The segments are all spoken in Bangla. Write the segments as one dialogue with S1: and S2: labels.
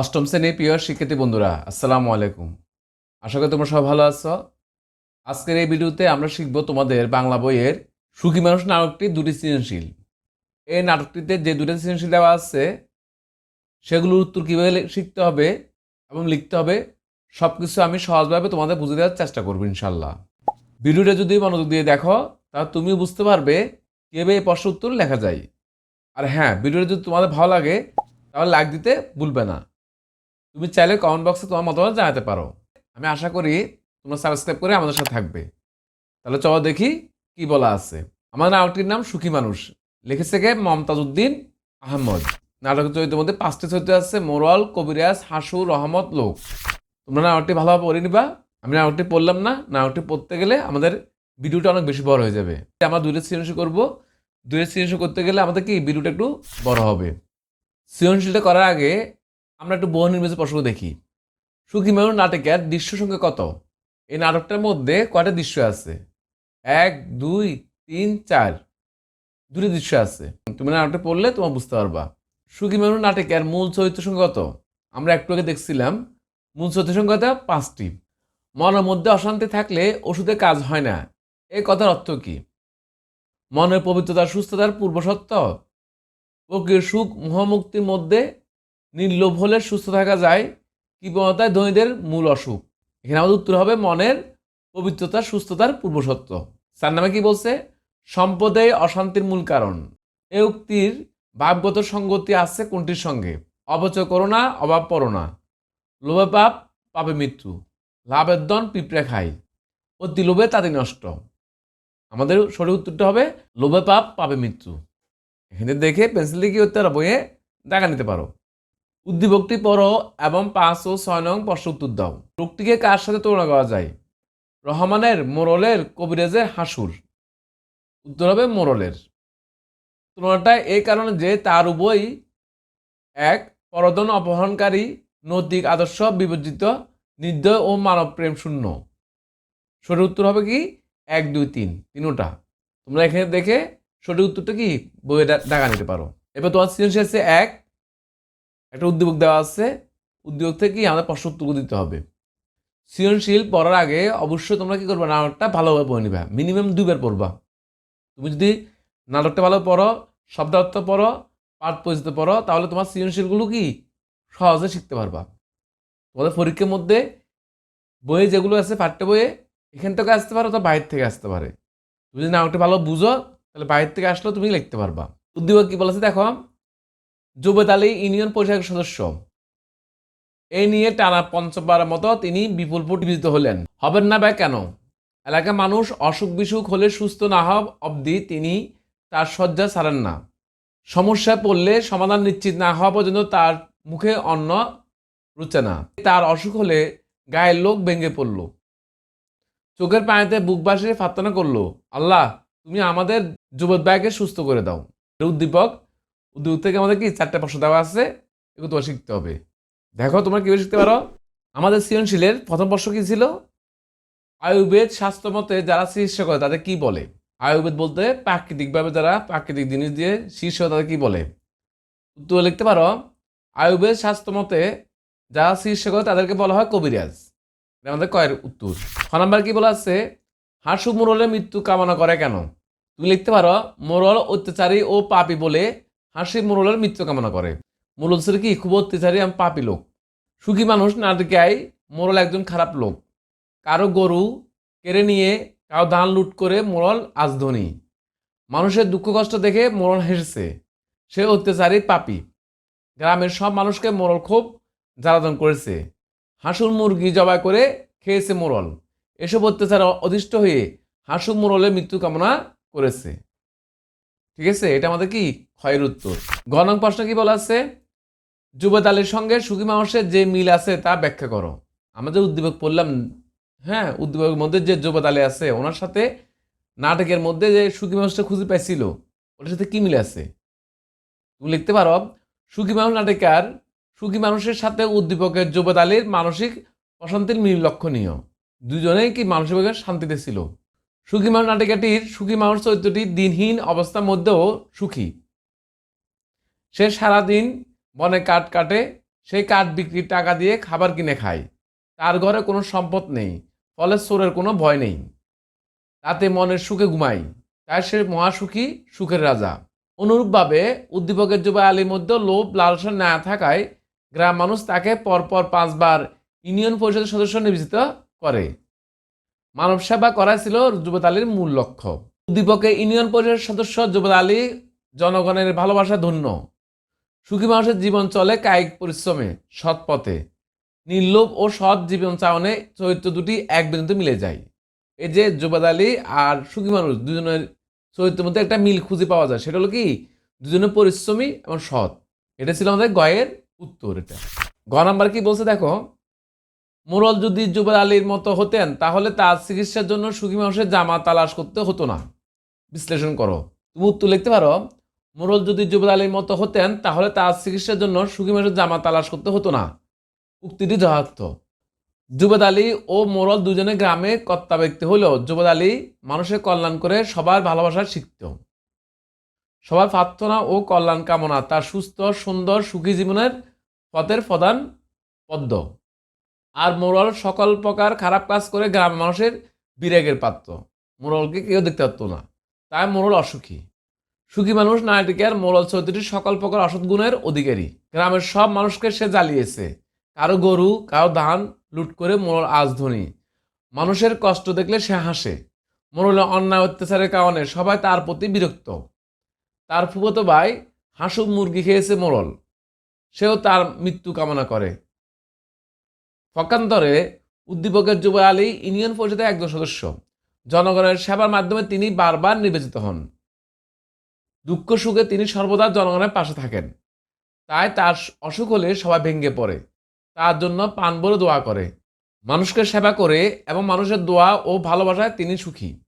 S1: অষ্টম শ্রেণির প্রিয় শিক্ষার্থী বন্ধুরা, আসসালামু আলাইকুম। আশা করি তোমরা সব ভালো আছো। আজকের এই ভিডিওতে আমরা শিখব তোমাদের বাংলা বইয়ের সুখী মানুষ নাটকটি দুটি সৃজনশীল। এই নাটকটিতে যে দুটি সৃজনশীল দেওয়া আছে, সেগুলোর উত্তর কীভাবে শিখতে হবে এবং লিখতে হবে সব কিছু আমি সহজভাবে তোমাদের বুঝে দেওয়ার চেষ্টা করব ইনশাল্লাহ। ভিডিওটা যদি মনোযোগ দিয়ে দেখো, তাহলে তুমিও বুঝতে পারবে কীভাবে এই প্রশ্ন উত্তর লেখা যায়। আর হ্যাঁ ভিডিওটা যদি তোমাদের ভালো লাগে, তাহলে লাইক দিতে ভুলবে না। তুমি চাইলে কমেন্ট বক্সে তোমার মতামত জানাতে পারো। আমি আশা করি তোমরা সাবস্ক্রাইব করে আমাদের সাথে থাকবে। তাহলে চলো দেখি কি বলা আছে। আমার নাটকটির নাম সুখী মানুষ। লিখেছে কে? মমতাজ উদ্দিন আহমদ। নাটকের চরিত্রের মধ্যে পাঁচটি চরিত্র আছে, মোরল, কবিরাজ, হাসু, রহমত, লোক। তোমরা নাটকটি ভালোভাবে পড়ে নিবা। আমি নাটকটি পড়লাম না। নাটকটি পড়তে গেলে আমাদের ভিডিওটা অনেক বেশি বড় হয়ে যাবে। আমরা দুইটা সৃজনশীল করব। দুইটা সৃজনশীল করতে গেলে আমাদের কি? ভিডিওটা একটু বড় হবে। সৃজনশীলটা করার আগে আমরা একটু বহু নির্বাচন প্রসঙ্গ দেখি। সুখী মানুষ নাটকের দৃশ্য সংখ্যা কত? এই নাটকটার মধ্যে কয়টা দৃশ্য আছে? এক, দুই, তিন, চার। দুটি দৃশ্য আছে। তুমি নাটকটা পড়লে তোমার বুঝতে পারবা। সুখী মানুষ নাটকের মূল চরিত্র সংখ্যা কত? আমরা একটু আগে দেখছিলাম, মূল চরিত্র সংখ্যা কত? পাঁচটি। মনের মধ্যে অশান্তি থাকলে ওষুধে কাজ হয় না। এই কথার অর্থ কি? মনের পবিত্রতা, সুস্থতার পূর্বসত্ত্ব প্রকৃতির সুখ, মোহমুক্তির মধ্যে নির্লোভ হলে সুস্থ থাকা যায়, কৃপণতায় ধনীদের মূল অসুখ। এখানে আমাদের উত্তর হবে মনের পবিত্রতা, সুস্থতার পূর্বসত্ত্ব। স্যার নামে কি বলছে? সম্পদে অশান্তির মূল কারণ। এ উক্তির ভাবগত সঙ্গতি আছে কোনটির সঙ্গে? অপচয় করো না, অভাব পড়ো না। লোভে পাপ, পাপে মৃত্যু। লাভের দন পিঁপড়ে খাই অতি লোভে তাদের নষ্ট। আমাদের সঠিক উত্তরটা হবে লোভে পাপ, পাপে মৃত্যু। এখানে দেখে পেন্সিল দিয়ে কি করতে পারো বইয়ে দেখা নিতে পারো। উদ্দীপকটি পড়ো এবং পাঁচ ও ছয় নং প্রশ্ন উত্তর দাও লোকটিকে কার সাথে তুলনা করা যায়? রহমানের, মোরলের, কবিরাজের, হাসুর। উত্তর হবে মোরলের। তুলনাটা এই কারণে যে তার উভয় এক পরদন অপহরণকারী, নৈতিক আদর্শ, বিবর্জিত, নির্দয় ও মানব প্রেম শূন্য। সঠিক উত্তর হবে কি? এক, দুই, তিন। তিনোটা। তোমরা এখানে দেখে সঠিক উত্তরটা কি বইয়ে দেখা নিতে পারো। এবার তোমার সৃজনশীল আছে এক একটা উদ্যোগ দেওয়া আছে উদ্যোগ থেকে কি আমাদের প্রশ্ন উত্তর দিতে হবে। সৃজনশীল পড়ার আগে অবশ্যই তোমরা কি করবে? নাটকটা ভালোভাবে পড়ে নিবা। মিনিমাম দুইবার পড়বা। তুমি যদি নাটকটা ভালো পড়ো, শব্দার্থ পড়ো, পাঠ পরিচিত পড়ো, তাহলে তোমার সৃজনশীলগুলো কি? সহজে শিখতে পারবা। তোমাদের পরীক্ষার মধ্যে বইয়ে যেগুলো আছে, পাঠ্য বইয়ে, এখান থেকে আসতে পারো তো বাইরে থেকে আসতে পারে। তুমি যদি নাটকটা ভালো বুঝো, তাহলে বাইরে থেকে আসলেও তুমি লিখতে পারবা। উদ্দীপক কি বলেছে? দেখো জুবেদ আলী ইউনিয়ন পরিষদের সদস্য। এই নিয়ে টানা পঞ্চমবার মতো তিনি বিপুল ভোট হলেন। হবেন না বা কেন? এলাকা মানুষ অসুখ বিসুখ হলে সুস্থ না হওয়া অবধি তিনি তার শয্যা ছাড়েন না। সমস্যায় পড়লে সমাধান নিশ্চিত না হওয়া পর্যন্ত তার মুখে অন্ন রুচে না। তার অসুখ হলে গায়ের লোক ভেঙে পড়ল। চোখের পানিতে বুক বাসিয়ে প্রার্থনা করল, আল্লাহ, তুমি আমাদের যুবক ভাইকে সুস্থ করে দাও। উদ্দীপক উদ্দীপক থেকে আমাদের কি চারটে প্রশ্ন দেওয়া আছে? এগুলো তোমার শিখতে হবে। দেখো, তোমরা কীভাবে শিখতে পারো? আমাদের সৃজনশীলের প্রথম প্রশ্ন কী ছিল? আয়ুর্বেদ স্বাস্থ্য মতে যারা চিকিৎসা করে, তাদের কি বলে? আয়ুর্বেদ বলতে প্রাকৃতিকভাবে যারা প্রাকৃতিক জিনিস দিয়ে শীর্ষ তাদের কি বলে? উত্তর লিখতে পারো। আয়ুর্বেদ স্বাস্থ্য মতে যারা চিকিৎসা করে, তাদেরকে বলা হয় কবিরাজ। আমাদের কয়ের উত্তর। ছ নাম্বার কি বলা আছে? হাসু মোরলের মৃত্যু কামনা করে কেন? তুমি লিখতে পারো, মোরল অত্যাচারী ও পাপি বলে হাসি মোরলের মৃত্যু কামনা করে। মোরল ছিল কি খুব অত্যাচারী এবং পাপী লোক। সুখী মানুষ নাটকায় মোরল একজন খারাপ লোক। কারও গরু কেড়ে নিয়ে কারও ধান লুট করে মোরল আজ ধনী। মানুষের দুঃখ কষ্ট দেখে মোরল হেসেছে। সে অত্যাচারী, পাপী। গ্রামের সব মানুষকে মোরল খুব জ্বালাতন করেছে। হাঁসুর মুরগি জবাই করে খেয়েছে মোরল। এসব অত্যাচার অধিষ্ঠ হয়ে হাঁসু মোরলের মৃত্যু কামনা করেছে। ঠিক আছে? এটা আমাদের কি ক্ষয়ের উত্তর গণং প্রশ্ন কি বলা আছে? যুবদ আলীর সঙ্গে সুখী মানুষের যে মিল আছে তা ব্যাখ্যা করো। আমাদের উদ্দীপক পড়লাম হ্যাঁ উদ্দীপকের মধ্যে যে যুবদ আছে, ওনার সাথে নাটকের মধ্যে যে সুখী মানুষটা খুঁজে পাইছিল, ওটার সাথে কি মিল আছে? তুমি লিখতে পারো, সুখী মানুষ নাটকার, সুখী মানুষের সাথে উদ্দীপকের যুবদ আলীর মানসিক অশান্তির মিল লক্ষণীয়। দুজনেই কি মানসিকভাবে শান্তিতে ছিল? সুখী মানুষ নাটিকাটির, সুখী মানুষ চরিত্রটি দিনহীন অবস্থার মধ্যেও সুখী। সে সারাদিন বনে কাঠ কাটে সেই কাঠ বিক্রির টাকা দিয়ে খাবার কিনে খায়। তার ঘরে কোনো সম্পদ নেই, ফলে চোরের কোনো ভয় নেই। তাতে মনের সুখে ঘুমাই তাই সে মহাসুখী সুখের রাজা। অনুরূপভাবে উদ্দীপকের যুবা আলীর মধ্যে লোভ, লালসা না থাকায় গ্রাম মানুষ তাকে পরপর পাঁচবার ইউনিয়ন পরিষদের সদস্য নির্বাচিত করে। মানব সেবা করা ছিল যুবত আলীর মূল লক্ষ্য। উদ্দীপকে ইউনিয়ন পরিষদের সদস্য যুবত আলী জনগণের ভালোবাসা ধন্য। সুখী মানুষের জীবন চলে কায়িক পরিশ্রমে, সৎ পথে। নির্লোভ ও সৎ জীবন চাওনে চরিত্র দুটি এক বিন্দুতে মিলে যায়। এই যে জুবাদ আলী আর সুখী মানুষ দুজনের চরিত্রের মধ্যে একটা মিল খুঁজে পাওয়া যায়, সেটা হলো কি? দুজনে পরিশ্রমী এবং সৎ। এটা ছিল আমাদের গয়ের উত্তর এটা। গ নাম্বার কি বলছে দেখো? মোরল যদি জুবাদ আলীর মতো হতেন, তাহলে তার চিকিৎসার জন্য সুখী মানুষের জামা তালাশ করতে হতো না। বিশ্লেষণ করো। তুমি উত্তর লিখতে পারো মোরল যদি জুবাদ আলীর মতো হতেন, তাহলে তার চিকিৎসার জন্য সুখী মানুষের জামা তালাশ করতে হতো না। উক্তিটি যথার্থ। জুবেদ আলী ও মোরল দুজনে গ্রামে কর্তা ব্যক্তি হলেও জুবেদ আলী মানুষের কল্যাণ করে সবার ভালোবাসা শিখত। সবার প্রার্থনা ও কল্যাণ কামনা তার সুস্থ, সুন্দর, সুখী জীবনের পথের প্রধান পদ্ম। আর মোরল সকল প্রকার খারাপ কাজ করে গ্রামের মানুষের বিরেগের পাত্র। মোরলকে কেউ দেখতে পারতো না। তাই মোরল অসুখী। সুখী মানুষ নায়টিকার মোরল চৌধুরী সকল প্রকার অসৎ গুণের অধিকারী। গ্রামের সব মানুষকে সে জ্বালিয়েছে। কারও গরু, কারও ধান লুট করে মোরল আজ ধনী। মানুষের কষ্ট দেখলে সে হাসে। মোরলের অন্যায় অত্যাচারের কারণে সবাই তার প্রতি বিরক্ত। তার ফুফতো ভাই হাসু মুরগি খেয়েছে মোরল। সেও তার মৃত্যু কামনা করে। পক্ষান্তরে উদ্দীপকের যুব আলী ইউনিয়ন পরিষদের একজন সদস্য। জনগণের সেবার মাধ্যমে তিনি বারবার নির্বাচিত হন। দুঃখ সুখে তিনি সর্বদা জনগণের পাশে থাকেন। তাই তার অসুখ হলে সবাই ভেঙে পড়ে। তার জন্য পান বলে দোয়া করে। মানুষকে সেবা করে এবং মানুষের দোয়া ও ভালোবাসায় তিনি সুখী।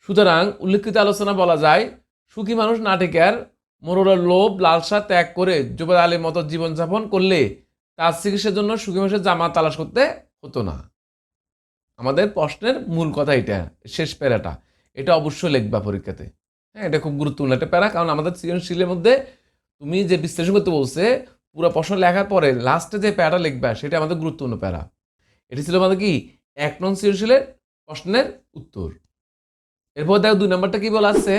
S1: সুতরাং উল্লেখিত আলোচনা বলা যায়, সুখী মানুষ নাটিকার মোরলের লোভ, লালসা ত্যাগ করে যুবদ আলীর মতো জীবনযাপন করলে তার চিকিৎসার জন্য সুখী মানুষের জামা তালাশ করতে হতো না। আমাদের প্রশ্নের মূল কথা এটা, শেষ প্যারাটা। এটা অবশ্যই লিখবা পরীক্ষাতে। হ্যাঁ এটা খুব গুরুত্বপূর্ণ একটা প্যারা। কারণ আমাদের সৃজনশীলের মধ্যে তুমি যে বিশ্লেষণ করতে বলছে, পুরো প্রশ্ন লেখার পরে লাস্টে যে প্যারাটা লিখবা, সেটা আমাদের গুরুত্বপূর্ণ প্যারা। এটি ছিল আমাদের কি? এক নং সৃজনশীলের প্রশ্নের উত্তর। এরপর দেখো দুই নম্বরটা কি বলা আছে?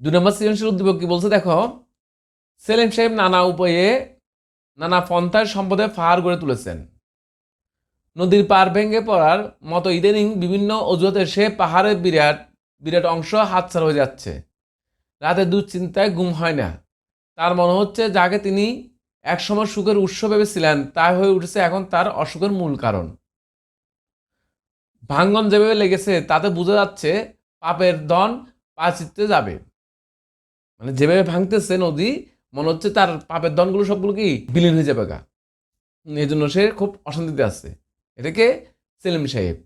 S1: দুই নম্বর সৃজনশীল উদ্দীপক কি বলছে? দেখো, সেলিম সাহেব নানা উপায়ে নানা পন্থায় সম্পদে ফাহার গড়ে তুলেছেন। নদীর পার ভেঙে পড়ার মতো ইদানিং বিভিন্ন অজুহাতে সে পাহাড়ের বিরাট বিরাট অংশ হাতছাড়া হয়ে যাচ্ছে। রাতে দুশ্চিন্তায় গুম হয় না। তার মনে হচ্ছে যাকে তিনি একসময় সুখের উৎস ভেবেছিলেন, তাই হয়ে উঠেছে এখন তার অসুখের মূল কারণ। ভাঙ্গন যেভাবে লেগেছে, তাতে বোঝা যাচ্ছে পাপের দন পাচিতে যাবে। মানে যেভাবে ভাঙতেছে নদী, মনে হচ্ছে তার পাপের দনগুলো সবগুলো কি বিলীন হয়ে যাবে গা। এই জন্য সে খুব অশান্তিতে আছে। এটাকে সেলিম সাহেব।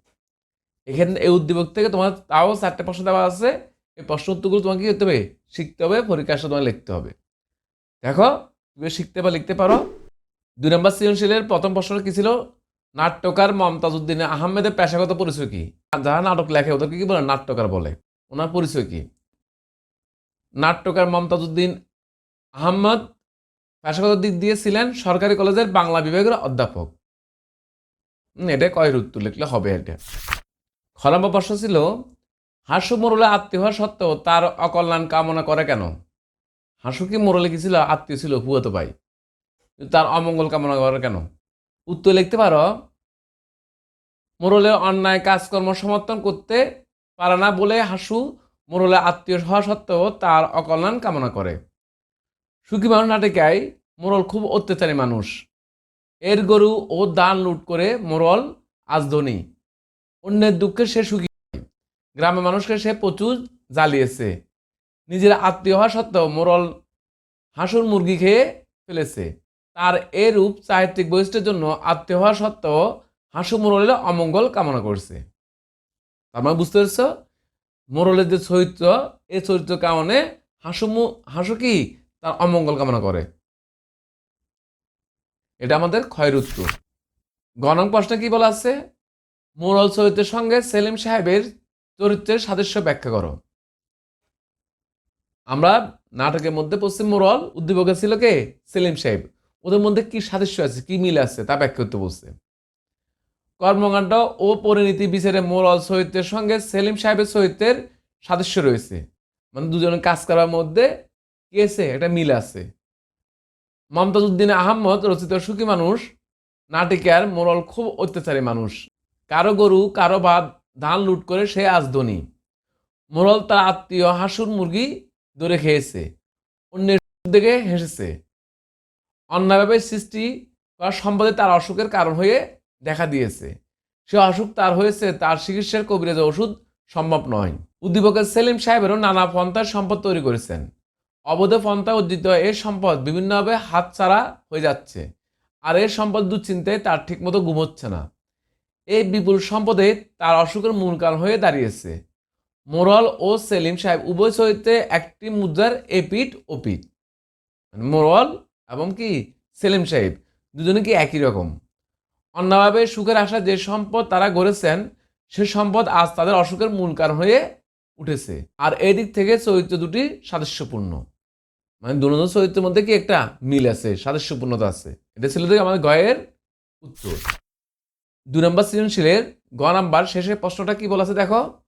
S1: এখানে এই উদ্দীপক থেকে তোমার তাও চারটে প্রশ্ন দেওয়া আছে। এই প্রশ্ন উত্তরগুলো তোমাকে কি করতে হবে? শিখতে হবে, পরীক্ষার সময় লিখতে হবে। দেখো, তুমি শিখতে বা লিখতে পারো। দুই নম্বর সৃজনশীলের প্রথম প্রশ্ন কি ছিল? নাট্যকার মমতাজ উদ্দিন আহমেদের পেশাগত পরিচয় কি? যারা নাটক লেখে, ওদেরকে কি বলে? নাট্যকার বলে। ওনার পরিচয় কি? নাট্যকার মমতাজ উদ্দিন আহমদ পেশাগত দিক দিয়ে ছিলেন সরকারি কলেজের বাংলা বিভাগের অধ্যাপক। এটা কয়ের উত্তর লিখলে হবে এটা। খ প্রশ্ন ছিল হাস্য মোরলে আত্মীয় হওয়া সত্ত্বেও তার অকল্যাণ কামনা করে কেন? হাসু কি মোরলে কি ছিল? আত্মীয় ছিল হুয়াতো কিন্তু তার অমঙ্গল কামনা করে কেন? উত্তর লিখতে পারো। মোরলের অন্যায় কাজকর্ম সমর্থন করতে পারে না বলে হাসু মোরলে আত্মীয় হওয়া সত্ত্বেও তার অকল্যাণ কামনা করে। সুখী মানুষ নাটিকায় মোরল খুব অত্যাচারী মানুষ। এর গরু ও দান লুট করে মোরল আজ ধনী। অন্যের দুঃখে সে সুখী। গ্রামের মানুষকে সে প্রচুর জ্বালিয়েছে। নিজের আত্মীয় হওয়া সত্ত্বেও মোরল হাঁসুর মুরগি খেয়ে ফেলেছে। তার এরূপ চারিত্রিক বৈশিষ্ট্যের জন্য আত্মীয় হওয়া সত্ত্বেও হাঁসু মোরলের অমঙ্গল কামনা করছে। তার মানে বুঝতে পারছ? মোরলের যে চরিত্র এই চরিত্র কারণে হাসু হাসু কি? তার অমঙ্গল কামনা করে। এটা আমাদের ক্ষয়ের উত্তর। গণং প্রশ্নে কি বলা আছে? মোরল চরিত্রের সঙ্গে সেলিম সাহেবের চরিত্রের সাদৃশ্য ব্যাখ্যা করো। আমরা নাটকের মধ্যে পশ্চিম মোরল উদ্দীপকে ছিল কে? সেলিম সাহেব। ওদের মধ্যে কি সাদৃশ্য আছে, কি মিল আছে? তা ব্যাখ্যা করতে বলছে। কর্মকাণ্ড ও পরিণীতি বিচারে মোরল সহিত্যের সঙ্গে সেলিম সাহেবের সহিত্যের সাদৃশ্য রয়েছে। মানে দুজনের কাজ করার মধ্যে কি আছে? একটা মিল আছে। মমতাজ উদ্দিন আহমদ রচিত সুখী মানুষ নাটিকার মোরল খুব অত্যাচারী মানুষ। কারও গরু, কারও বাদ ধান লুট করে সে আজ ধনী। মোরল তার আত্মীয় হাসুর মুরগি ধরে খেয়েছে। অন্যের দিকে হেসেছে। অন্যভাবে সৃষ্টি করা সম্পদে তার অসুখের কারণ হয়ে দেখা দিয়েছে। সে অসুখ তার হয়েছে, তার চিকিৎসার কবিরাজ ওষুধ সম্ভব নয়। উদ্দীপকের সেলিম সাহেবেরও নানা পন্থার সম্পদ তৈরি করেছেন। অবৈধ পন্থা অর্জিত এ সম্পদ বিভিন্নভাবে হাতছাড়া হয়ে যাচ্ছে। আর এর সম্পদ দুশ্চিন্তায় তার ঠিকমতো ঘুম হচ্ছে না। এই বিপুল সম্পদে তার অসুখের মূল কারণ হয়ে দাঁড়িয়েছে। মোরল ও সেলিম সাহেব উভয় চরিত্রে একটি মুদ্রার এপিট ও পিঠ। মানে মোরল এবং কি সেলিম সাহেব দুজনে কি একই রকম? অন্যভাবে সুখের আশা যে সম্পদ তারা গড়েছেন, সে সম্পদ আজ তাদের অসুখের মূল কারণ হয়ে উঠেছে। আর এই দিক থেকে চরিত্র দুটি সাদস্যপূর্ণ মানে দুটো চরিত্রের মধ্যে কি একটা মিল আছে সাদস্যপূর্ণতা আছে? এটা ছিল আমাদের গয়ের উত্তর। নম্বর সৃজনশীলের গ নাম্বার শেষের প্রশ্নটা কি বলেছে দেখো?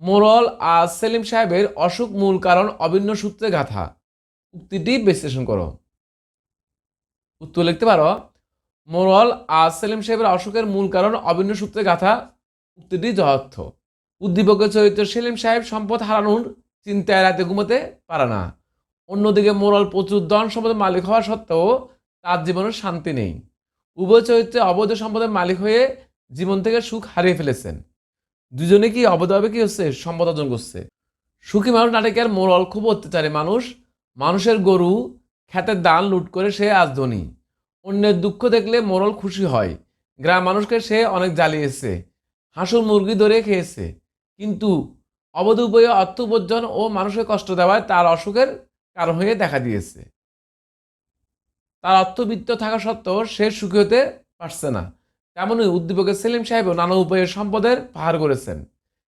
S1: মোরল আর সেলিম সাহেবের অসুখ মূল কারণ অভিন্ন সূত্রে গাথা। উক্তিটি বিশ্লেষণ করো। উত্তর লিখতে পারো? মোরল আর সেলিম সাহেবের অসুখের মূল কারণ অভিন্ন সূত্রে গাথা। উক্তিটি যথার্থ। উদ্দীপকের চরিত্র সেলিম সাহেব সম্পদ হারানোর চিন্তায় রাতে ঘুমোতে পারে না। অন্যদিকে মোরল প্রচুর ধন সম্পদের মালিক হওয়া সত্ত্বেও তার জীবনের শান্তি নেই। উভয় চরিত্রে অবৈধ সম্পদের মালিক হয়ে জীবন থেকে সুখ হারিয়ে ফেলেছেন। দুজনে কি অবৈধভাবে কি হচ্ছে? সম্পদ অর্জন করছে। সুখী মানুষ নাটকের মোরল খুব অত্যাচারী মানুষ, মানুষের গরু খ্যাতের দান লুট করে সে আজ ধনী। অন্যের দুঃখ দেখলে মোরল খুশি হয়। গ্রাম মানুষকে সে অনেক জ্বালিয়েছে। হাঁসুর মুরগি ধরে খেয়েছে। কিন্তু অবৈধ উপায়ে অর্থ উপার্জন ও মানুষকে কষ্ট দেওয়ায় তার অসুখের কারণ হয়ে দেখা দিয়েছে। তার অর্থবিত্ত থাকা সত্ত্বেও সে সুখী হতে পারছে না। তেমনই উদ্দীপকের সেলিম সাহেবও নানা উপায়ে সম্পদের পাহাড় করেছেন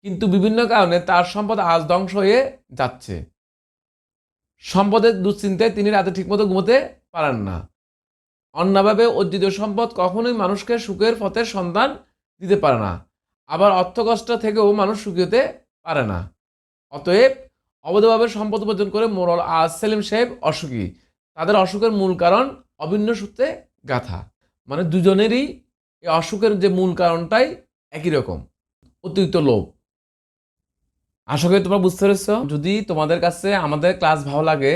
S1: কিন্তু বিভিন্ন কারণে তার সম্পদ আজ ধ্বংস হয়ে যাচ্ছে। সম্পদের দুশ্চিন্তায় তিনি রাতে ঠিকমতো ঘুমোতে পারেন না। অন্যভাবে অর্জিত সম্পদ কখনোই মানুষকে সুখের পথের সন্ধান দিতে পারে না। আবার অর্থকষ্ট থেকেও মানুষ সুখী হতে পারে না। অতএব অবৈধভাবে সম্পদ উপার্জন করে মোরল আজ সেলিম সাহেব অসুখী। তাদের অসুখের মূল কারণ অভিন্ন সূত্রে গাথা। মানে দুজনেরই এই অসুখের যে মূল কারণটাই একই রকম, অতিরিক্ত লোভ। আশা করি তোমরা বুঝতে পেরেছ। যদি তোমাদের কাছে আমাদের ক্লাস ভালো লাগে,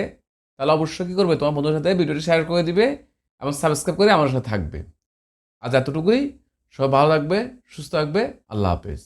S1: তাহলে অবশ্যই কী করবে? তোমার বন্ধুর সাথে ভিডিওটি শেয়ার করে দিবে এবং সাবস্ক্রাইব করে আমার সাথে থাকবে। আজ এতটুকুই। সব ভালো থাকবে, সুস্থ থাকবে। আল্লাহ হাফেজ।